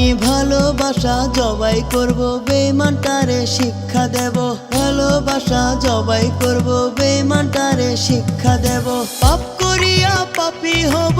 আমি ভালোবাসা জবাই করব বেমানটারে শিক্ষা দেব। ভালোবাসা জবাই করব বেমানটারে শিক্ষা দেব। পাপ করিয়া পাপি হব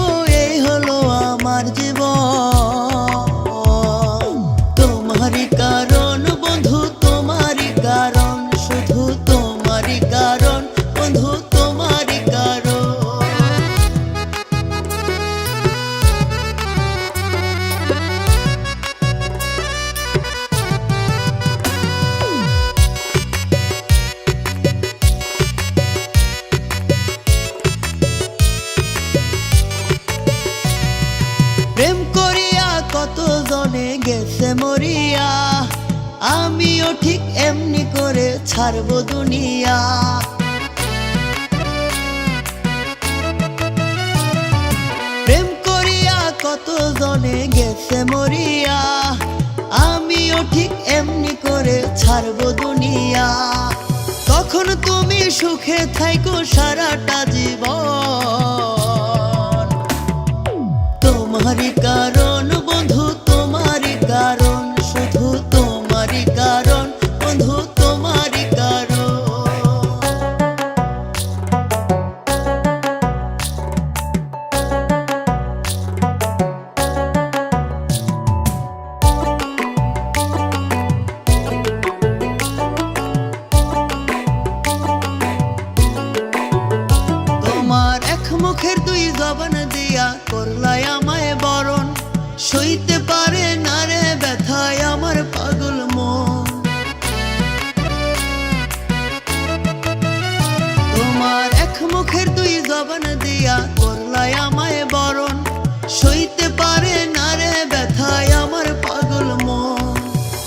গেছে মরিয়া, আমিও ঠিক এমনি করে ছাড়বো দুনিয়া। প্রেম করিয়া কত জনে গেছে মরিয়া, আমিও ঠিক এমনি করে ছাড়বো দুনিয়া। তখন তুমি সুখে থাইকো সারাটা জীবন, তোমারই কারণ মুখের দুই জবান দিয়া করলাই আমায় বরণ। সইতে পারে না রে ব্যথায় আমার পাগল মন। তোমার এক মুখের দুই জবান দিয়া করলাই আমায় বরণ। সইতে পারে না রে ব্যথায় আমার পাগল মন।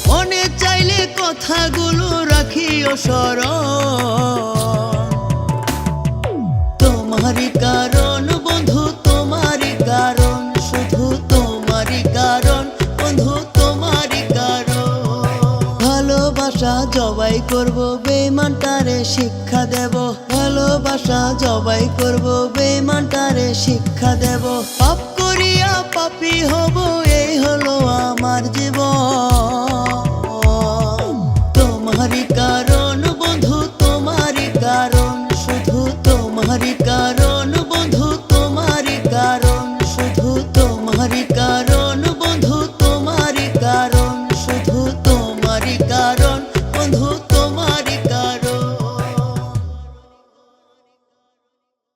মনে চাইলে কথাগুলো রাখিও স্মরণ। ভালোবাসা জবাই করব, বেমানটারে শিক্ষা দেব। ভালোবাসা জবাই করব, বেমানটারে শিক্ষা দেব। পাপ করিয়া পাপি হব